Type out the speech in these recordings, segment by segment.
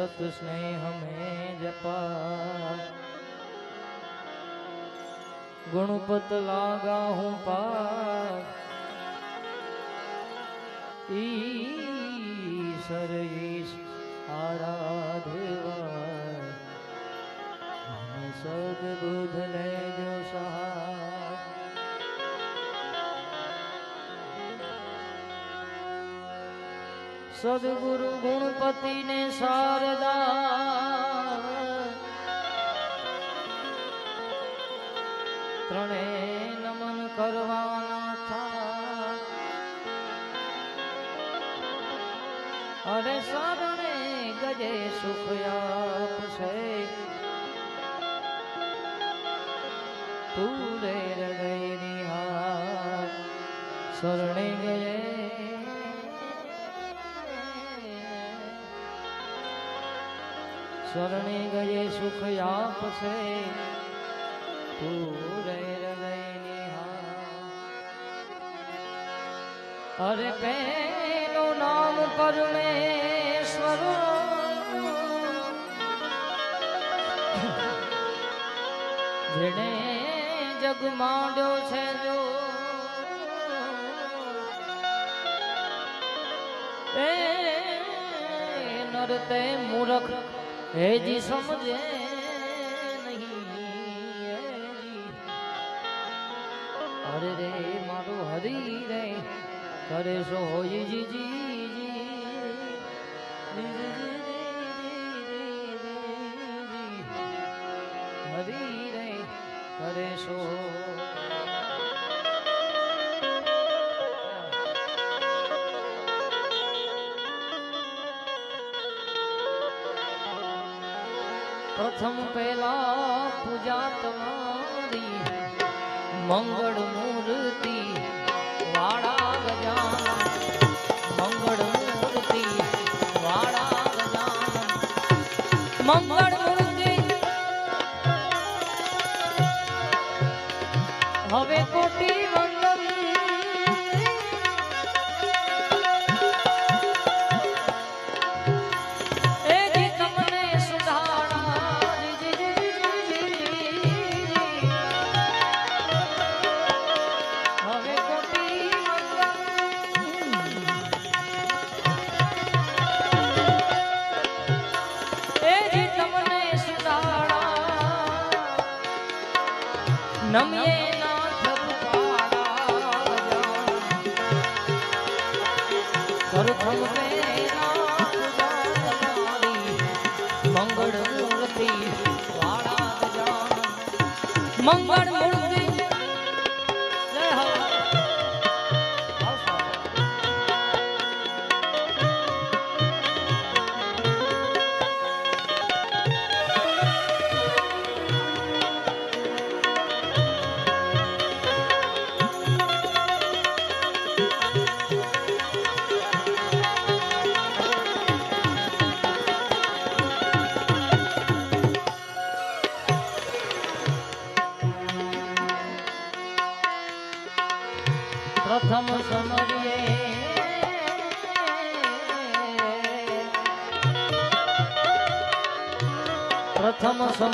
સતસ્નેહ મેં જપા. ગુણપત લાગા હું પા ઈશ્વર ઈશ આરાધવા. સદબુધ લેજો સદગુરુ ગુણપતિ ને શારદા. ત્રણે નમન કરવાના થા. અરે શરણે ગજે સુખ આપશે. પૂરે હૃદય નિહાર શરણે ગયે શરણે ગયે સુખ આપશે. અરે પેનું નામ પરમેશ્વર જેણે જગ માંડ્યો છે જો. એ નરતે મૂરખ હેજી સમજે નહીં. અરે રે મારું હરી રે કરે સો જી જી પ્રથમ પહેલા પૂજા તમારી મંગળ મૂર્તિ, વાળા ગજાન મંગળ મૂર્તિ, વાળા ગજાન મંગળ મૂર્તિ. હવે કોટી નમીએ.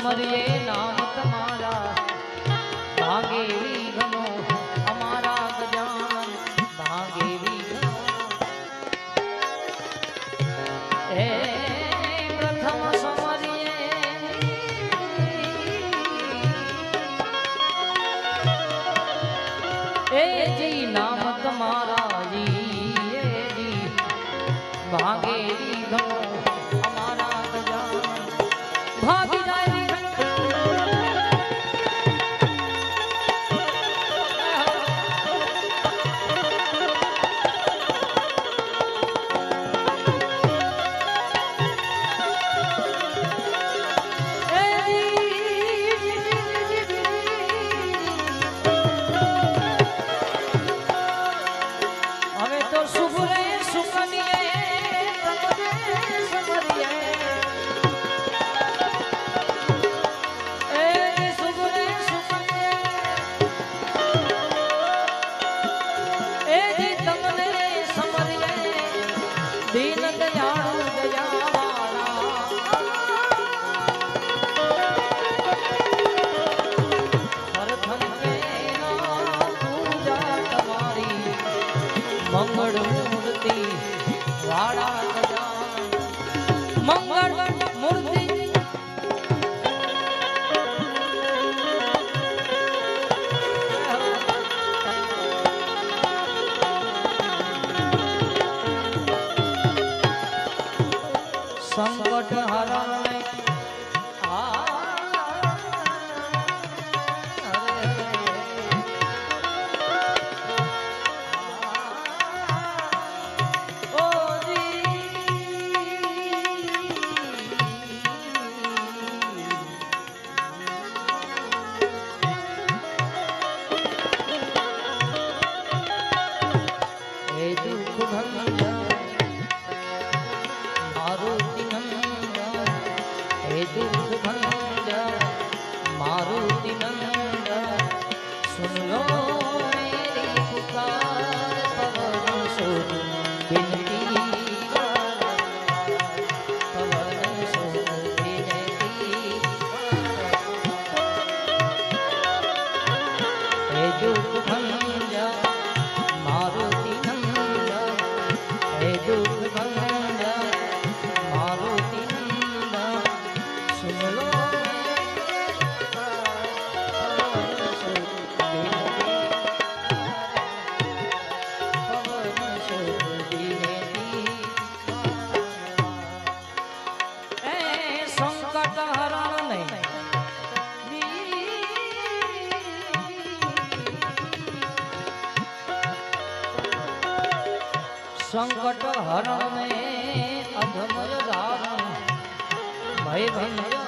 સમરીએ નામ તમારા ભાગે વિઘ્નો અમારા ગજાનન ભાગે હે પ્રથમ સમરીએ એ જી ભાગે સંકટ હરણ સંકટ હરણ ને અધમય ધારણ ભય ભય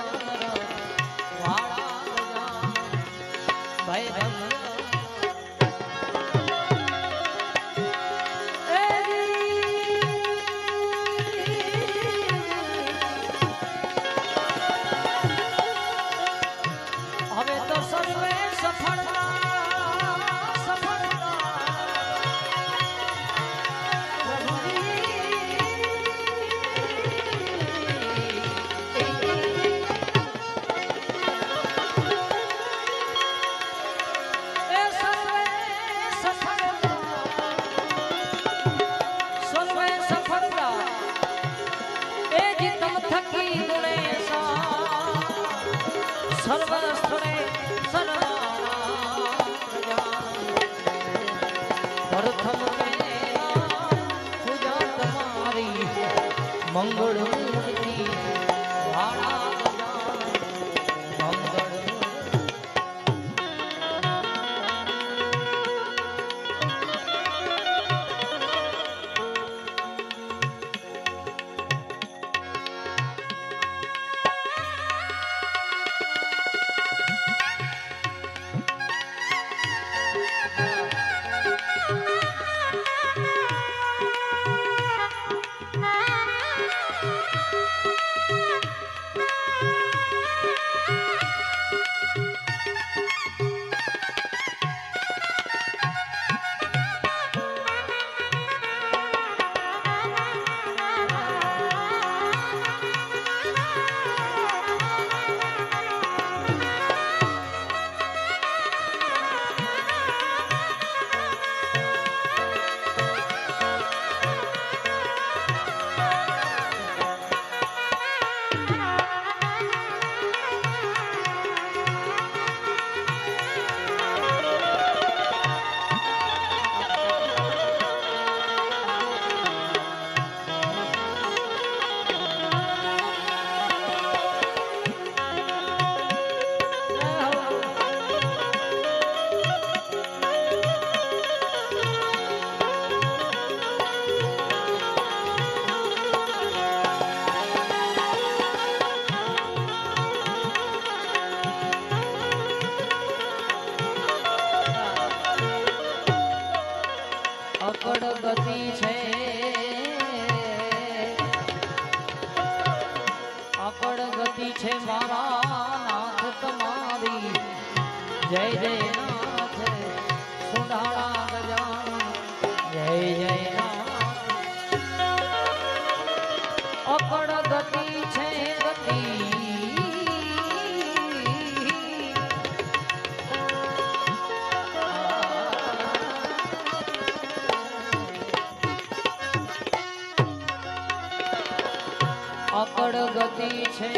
છે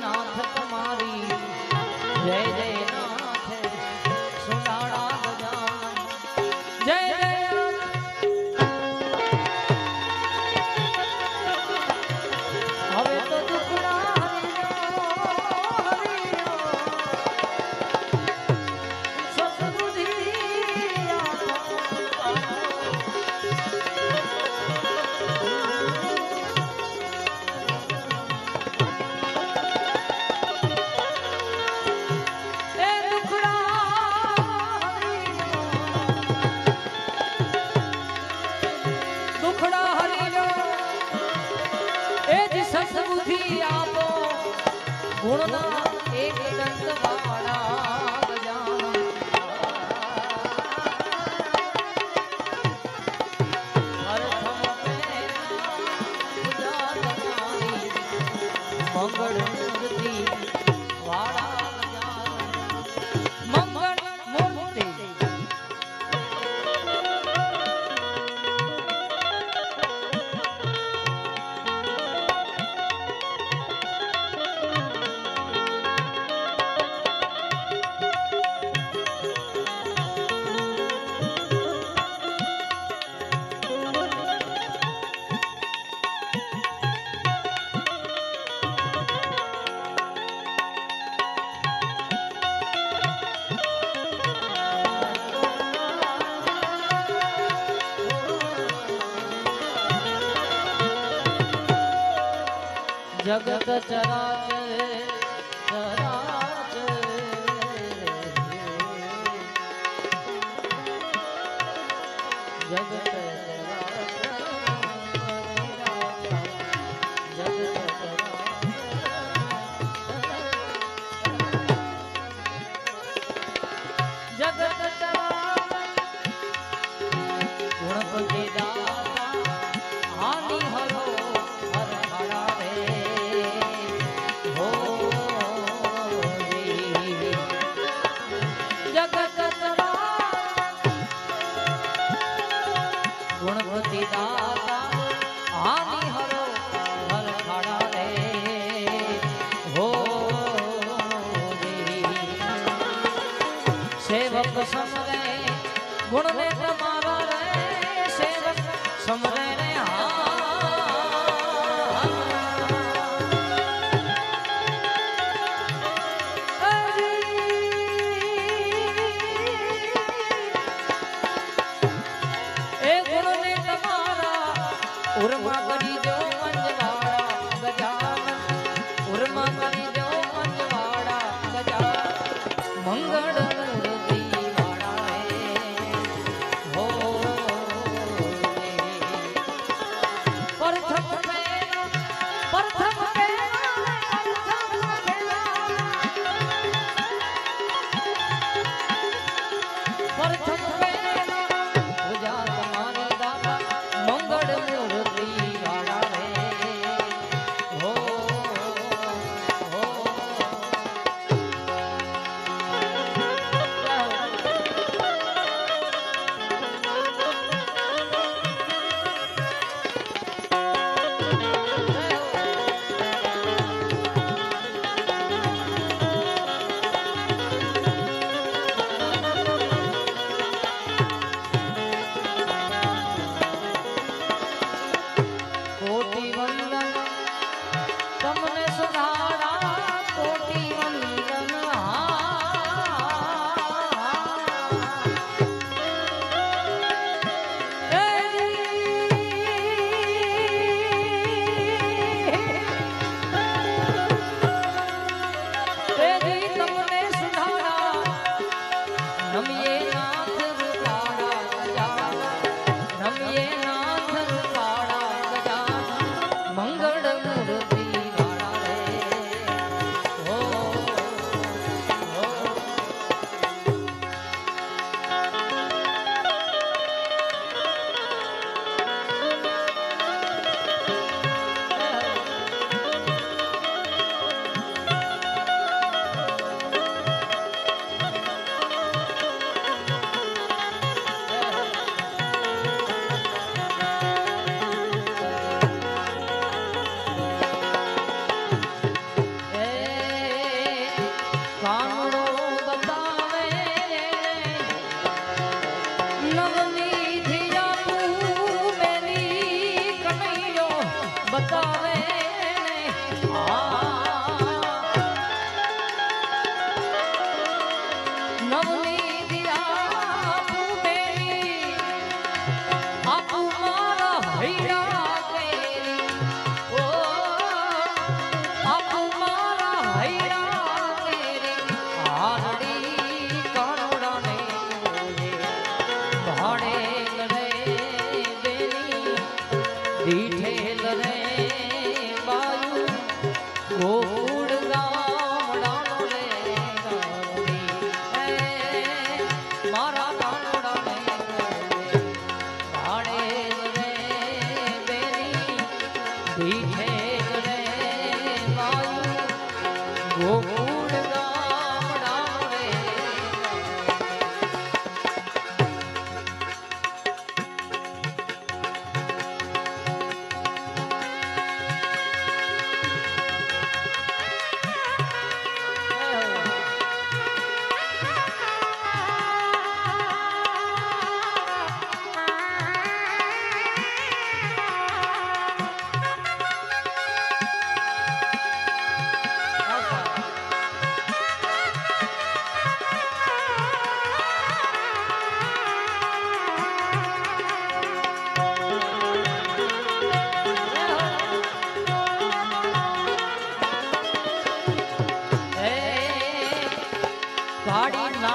નાથ તમારી. જય જય સુરભી આપો. ગુણના એક દંત जगत चराचर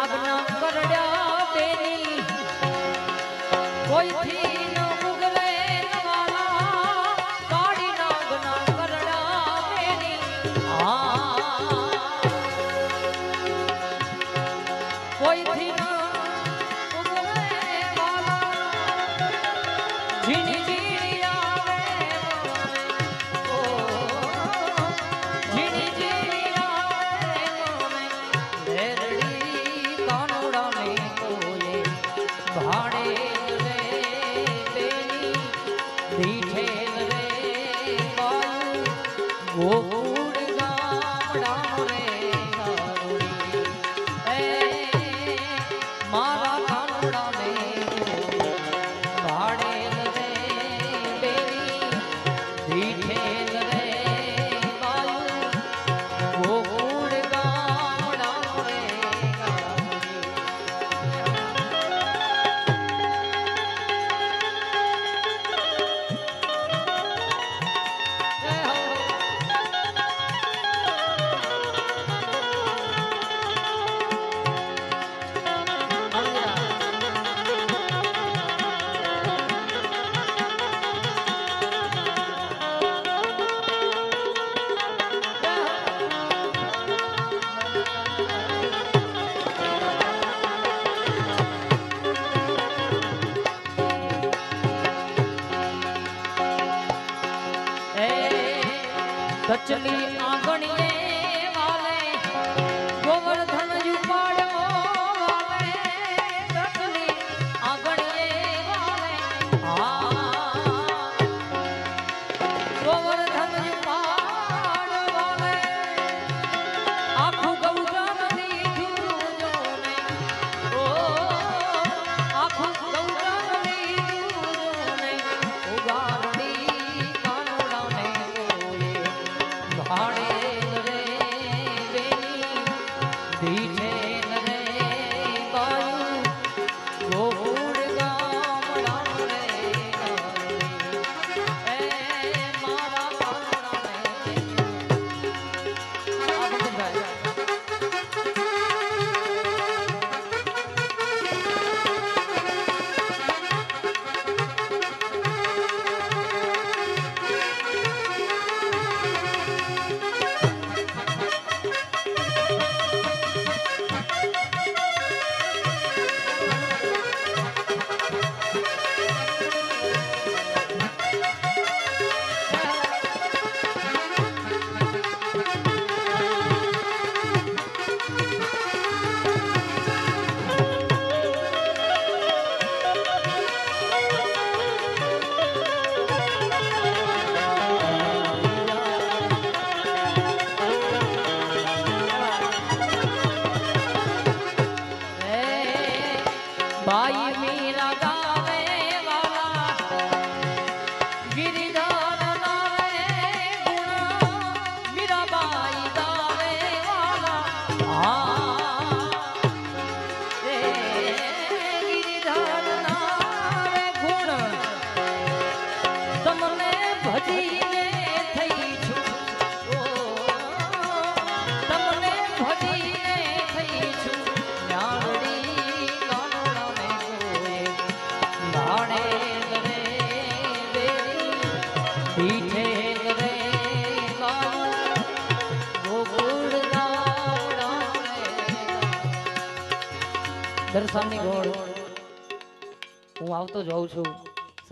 નાગના કરડ્યા તેની. કોઈથી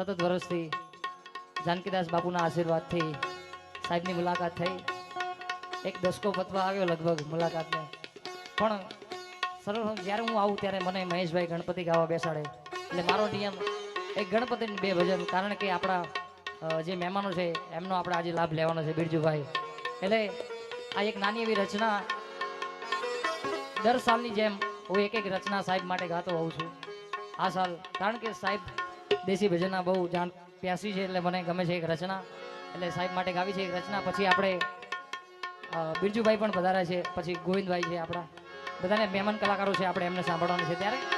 સતત વર્ષથી જાનકીદાસ બાપુના આશીર્વાદથી સાહેબની મુલાકાત થઈ. એક દસકો પતવા આવ્યો લગભગ મુલાકાતને. પણ સરળ જ્યારે હું આવું ત્યારે મને મહેશભાઈ ગણપતિ ગાવા બેસાડે. એટલે મારો નિયમ એક ગણપતિ બે ભજન, કારણ કે આપણા જે મહેમાનો છે, એમનો આપણે આજે લાભ લેવાનો છે બિરજુભાઈ. એટલે આ એક નાની એવી રચના દર સાલની જેમ હું એક એક રચના સાહેબ માટે ગાતો હોઉં છું. આ સાલ, કારણ કે સાહેબ દેશી ભજનના બહુ જાણ પ્યાસી છે એટલે મને ગમે છે એક રચના. એટલે સાહેબ માટે ગાવી છે એક રચના. પછી આપણે બિરજુભાઈ પણ વધારે છે. પછી ગોવિંદભાઈ છે આપણા. બધાને મહેમાન કલાકારો છે, આપણે એમને સાંભળવાનું છે ત્યારે.